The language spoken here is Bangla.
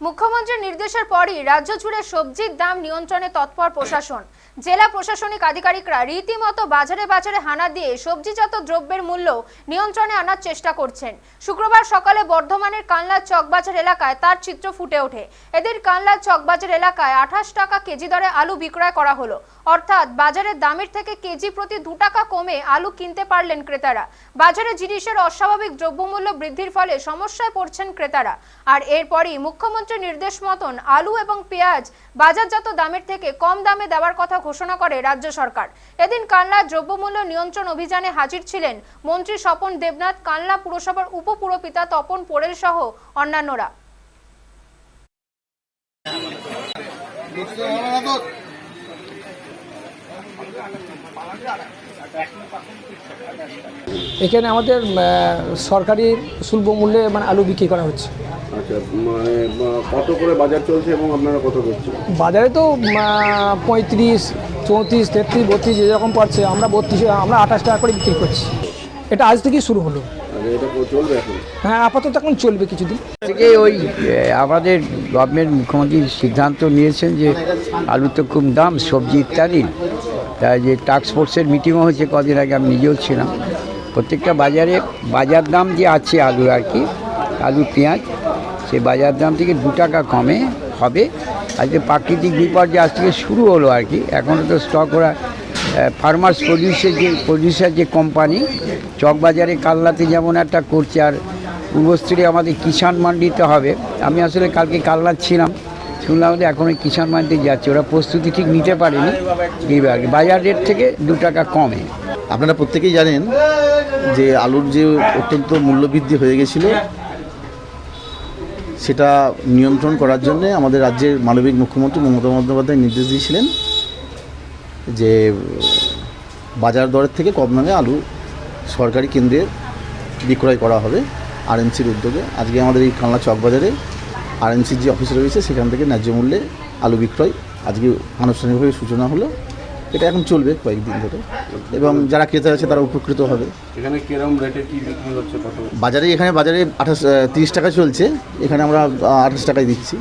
মুখ্যমন্ত্রীর নির্দেশের পরই রাজ্য জুড়ে সবজির দাম নিয়ন্ত্রণে তৎপর প্রশাসন। জেলা প্রশাসনিক আধিকারিকরা রীতিমতো বাজারে বাজারে হানা দিয়ে সবজিজাত দ্রব্যের মূল্য নিয়ন্ত্রণে আনার চেষ্টা করছেন। শুক্রবার সকালে বর্ধমানের কানলা চকবাজার এলাকায় তার চিত্র ফুটে ওঠে। এদের কানলা চকবাজার এলাকায় আঠাশ টাকা কেজি দরে আলু বিক্রয় করা হলো। অর্থাৎ বাজারের দামের থেকে কেজি প্রতি দু টাকা কমে আলু কিনতে পারলেন ক্রেতারা। বাজারে জিনিসের অস্বাভাবিক দ্রব্যমূল্য বৃদ্ধির ফলে সমস্যায় পড়ছেন ক্রেতারা। আর এরপরই মুখ্যমন্ত্রীর নির্দেশ মতন আলু এবং পেঁয়াজ বাজারজাত দামের থেকে কম দামে দেওয়ার কথা ঘোষণা করে রাজ্য সরকার। এদিন কানলা দ্রব্যমূল্য নিয়ন্ত্রণ অভিযানে হাজির ছিলেন মন্ত্রী স্বপন দেবনাথ কানলা পুরসভার উপপুরপিতা তপন পোড়েল সহ অন্যান্যরা। এখানে আমাদের সরকারি সুলভ মূল্যে মানে আলু বিক্রি করা হচ্ছে। আচ্ছা মানে কত করে বাজার চলছে এবং আপনারা কত করছেন? বাজারে তো পঁয়ত্রিশ চৌত্রিশ তেত্রিশ বত্রিশ যেরকম পড়ছে আমরা বত্রিশ আমরা আঠাশ টাকা করে বিক্রি করছি। এটা আজ থেকেই শুরু হলো। আচ্ছা হ্যাঁ আপাতত এখন চলবে কিছুদিন। থেকে ওই আমাদের গভর্নমেন্ট মুখ্যমন্ত্রী সিদ্ধান্ত নিয়েছেন যে আলু তো খুব দাম সবজি ইত্যাদি। তাই যে টাস্ক ফোর্সের মিটিংও হয়েছে কদিন আগে আমি নিজেও ছিলাম। প্রত্যেকটা বাজারে বাজার দাম যে আছে আলু আর কি আলু পেঁয়াজ সে বাজার দাম থেকে দু টাকা কমে হবে। আজকে প্রাকৃতিক বিপর্যয় আজ থেকে শুরু হলো আর কি। এখনও তো স্টক ওরা ফার্মার্স প্রডিউসের যে প্রডিউসার যে কোম্পানি চকবাজারে কাল্লাতে যেমন একটা করছে আর পূর্বস্থলী আমাদের কিষাণ মান্ডিতে হবে। আমি আসলে কালকে কালনা ছিলাম, শুনলাম যে এখন ওই কিষাণ মান্ডিতে যাচ্ছে। ওরা প্রস্তুতি ঠিক নিতে পারেনি। কি। বাজার রেট থেকে দু টাকা কমে। আপনারা প্রত্যেকেই জানেন যে আলুর যে অত্যন্ত মূল্যবৃদ্ধি হয়ে গেছিল সেটা নিয়ন্ত্রণ করার জন্যে আমাদের রাজ্যের মানবিক মুখ্যমন্ত্রী মমতা বন্দ্যোপাধ্যায় নির্দেশ দিয়েছিলেন যে, বাজার দরের থেকে কম দামে আলু সরকারি কেন্দ্রে বিক্রয় করা হবে আরএমসির উদ্যোগে। আজকে আমাদের এই কালনা চক বাজারে আরএমসির যে অফিস রয়েছে, সেখান থেকে ন্যায্য মূল্যে আলু বিক্রয় আজকে আনুষ্ঠানিকভাবে সূচনা হলো। এটা এখন চলবে কয়েকদিন ধরে। এবং যারা ক্রেতা আছে তারা উপকৃত হবে। এখানে কিরম রেটে কি বিক্রি হচ্ছে কত? বাজারে এখানে বাজারে আঠাশ তিরিশ টাকা চলছে। এখানে আমরা আঠাশ টাকায় দিচ্ছি।